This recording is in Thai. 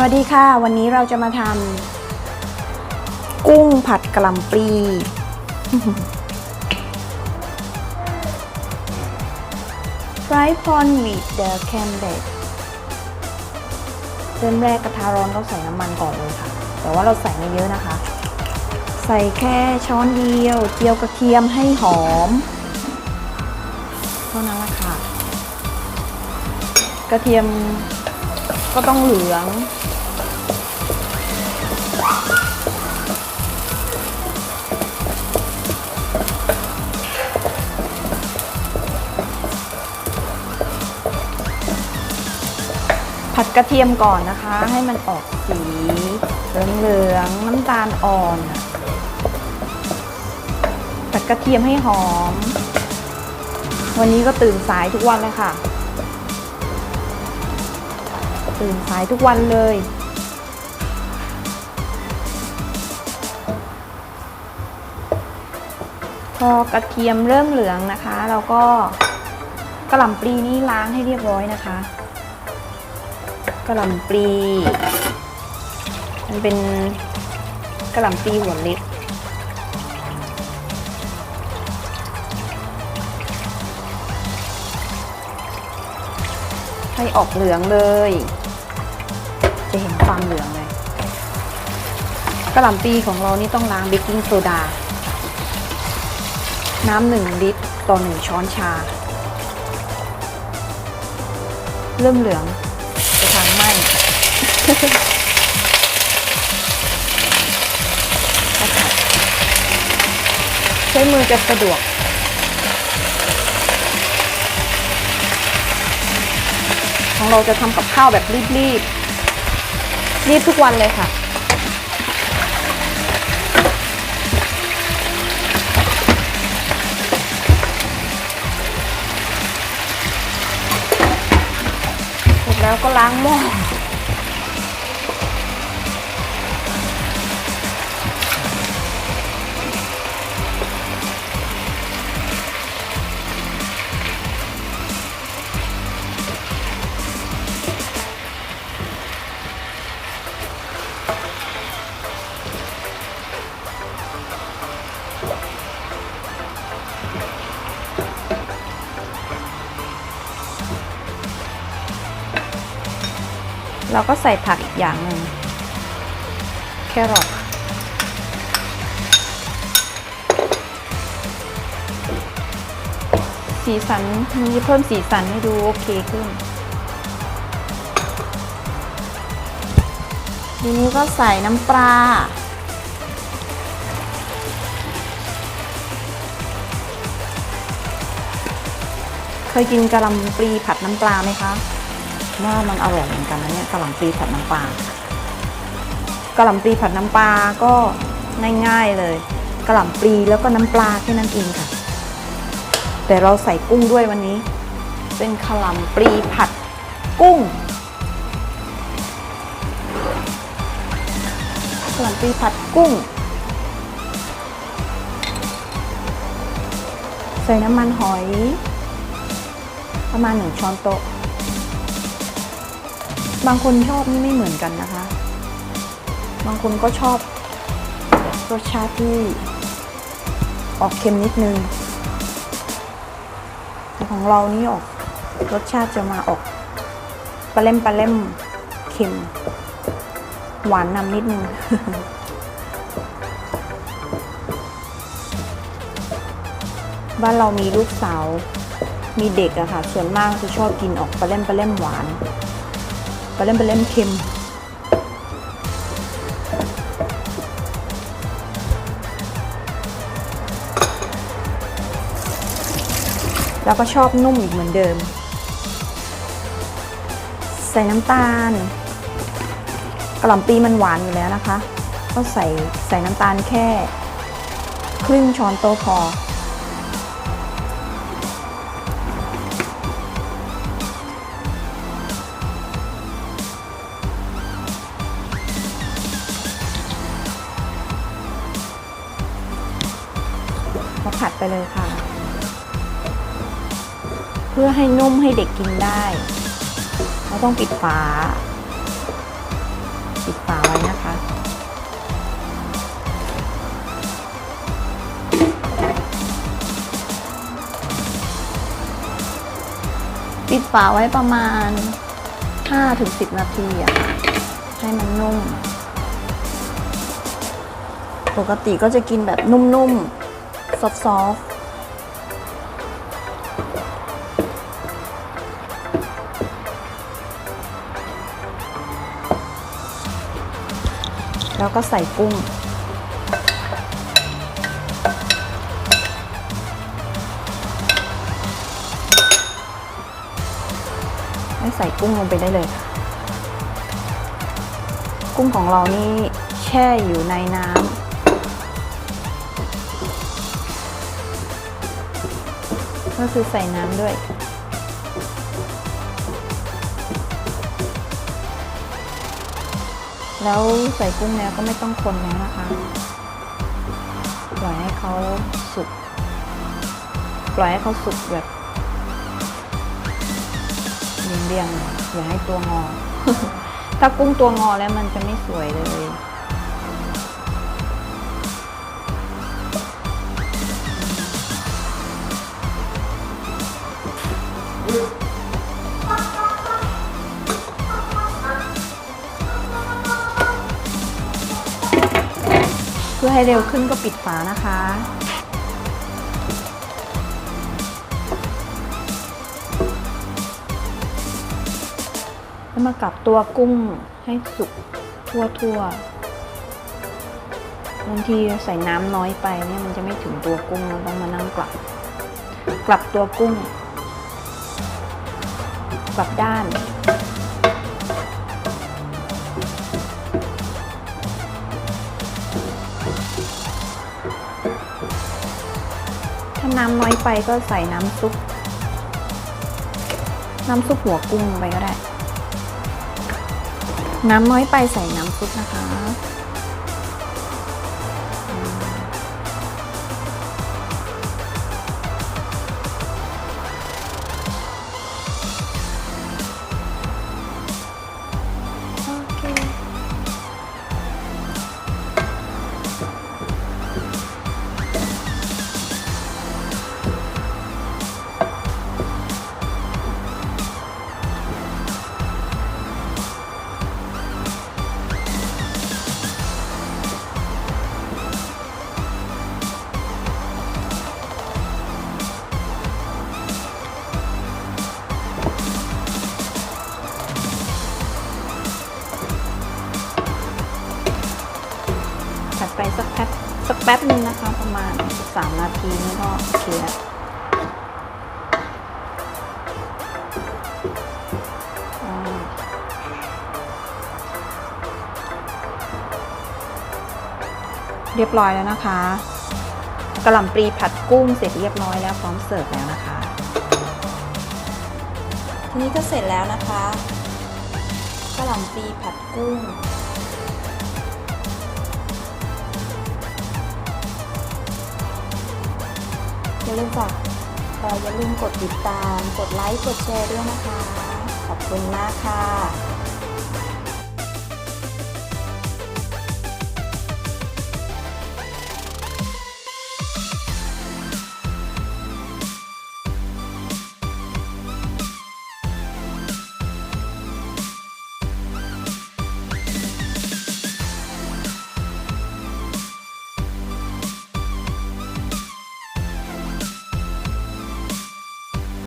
สวัสดีค่ะ วันนี้เราจะมาทำกุ้งผัดกะหล่ำปลี Fried prawn with the cabbage เริ่มแรกกระทะร้อนเราใส่น้ำมันก่อนเลยค่ะ แต่ว่าเราใส่ไม่เยอะนะคะ ใส่แค่ช้อนเดียว เจียวกระเทียมให้หอมเท่านั้นละค่ะ กระเทียมก็ต้องเหลือง ผัดกระเทียมก่อนนะคะ ให้มันออกสีเหลืองๆน้ำตาลอ่อนผัดกระเทียมให้หอม วันนี้ก็ตื่นสายทุกวันเลยค่ะ ตื่นสายทุกวันเลยพอกระเทียมเริ่มเหลืองนะคะ เราก็กระหล่ำปลีนี่ล้างให้เรียบร้อยนะคะ กระหล่ำปลีมันเป็นกระหล่ำปลีหัวเล็กให้ออกเหลืองเลย จะเห็นความเหลืองเลยกระหล่ำปีของเรานี่ต้องล้างเบกกิ้งโซดา น้ำหนึ่งลิตรต่อหนึ่งช้อนชา เริ่มเหลือง ใช้มือจะสะดวกของเราจะทำกับข้าวแบบรีบๆรีบทุกวันเลยค่ะ เสร็จแล้วก็ล้างหม้อ เราก็ใส่ผักอีกอย่างหนึ่งแครอทสีสันมีเพิ่มสีสันให้ดูโอเคขึ้นทีนี้ก็ใส่น้ำปลาเคยกินกะหล่ำปลีผัดน้ำปลาไหมคะ ว่ามันอร่อยเหมือนกันนะเนี่ยกะหล่ำปลีผัดน้ำปลากะหล่ำปลีผัดน้ำปลาก็ง่ายๆเลยกะหล่ำปลีแล้วก็น้ำปลาแค่นั้นเองค่ะ แต่เราใส่กุ้งด้วยวันนี้ เป็นกะหล่ำปลีผัดกุ้งกะหล่ำปลีผัดกุ้ง ใส่น้ำมันหอย ประมาณหนึ่งช้อนโต๊ะ บางคนชอบนี่ไม่เหมือนกันนะคะ บางคนก็ชอบรสชาติที่ออกเค็มนิดนึงแต่ของเรานี่ออกรสชาติจะมาออกปลาเล่มปลาเล่มเค็ม หวานนำนิดนึงบ้านเรามีลูกสาว มีเด็กอะค่ะ ส่วนมากจะชอบกินออกปลาเล่มปลาเล่มหวาน ปลาเล่มปลาเล่มเค็ม แล้วก็ชอบนุ่มอีกเหมือนเดิม ใส่น้ำตาลกระหล่ำปีมันหวานอยู่แล้วนะคะ ก็ใส่ใส่น้ำตาลแค่ ครึ่งช้อนโต๊ะพอ ผัดไปเลยค่ะ เพื่อให้นุ่มให้เด็กกินได้เราต้องปิดฝา ปิดฝาไว้นะคะ ปิดฝาไว้ประมาณ 5-10 นาทีอะให้มันนุ่ม ปกติก็จะกินแบบนุ่มๆ ซอฟๆแล้วก็ใส่กุ้งให้ใส่กุ้งลงไปได้เลย กุ้งของเรานี่แช่อยู่ในน้ำ ก็คือใส่น้ำด้วย แล้วใส่กุ้งแล้วก็ไม่ต้องคนแล้วนะคะ ปล่อยให้เขาสุก ปล่อยให้เขาสุกแบบเรียงๆอย่าให้ตัวงอ ถ้ากุ้งตัวงอแล้วมันจะไม่สวยเลย เพื่อให้เร็วขึ้นก็ปิดฝานะคะ แล้วมากลับตัวกุ้งให้สุกทั่วทั่วๆบางทีใส่น้ำน้อยไปเนี่ยมันจะไม่ถึงตัวกุ้งเราต้องมานั่งกลับ กลับตัวกุ้ง กลับด้านาน้ำน้อยไปก็ใส่น้ำซุป น้ำซุปหัวกุ้งไปก็ได้ น้ำน้อยไปใส่น้ำซุปนะคะ ป๊บนึงนะคะประมาณสามนาทีนี่ก็โอเคแล้วเรียบร้อยแล้วนะคะกระหล่ำปลีผัดกุ้งเสร็จเรียบร้อยแล้วพร้อมเสิร์ฟแล้วนะคะ ทีนี้ก็เสร็จแล้วนะคะกระหล่ำปลีผัดกุ้ง อย่าลืมฝากอย่าลืมกดติดตาม กดไลค์ กดแชร์ด้วยนะคะ ขอบคุณมากค่ะ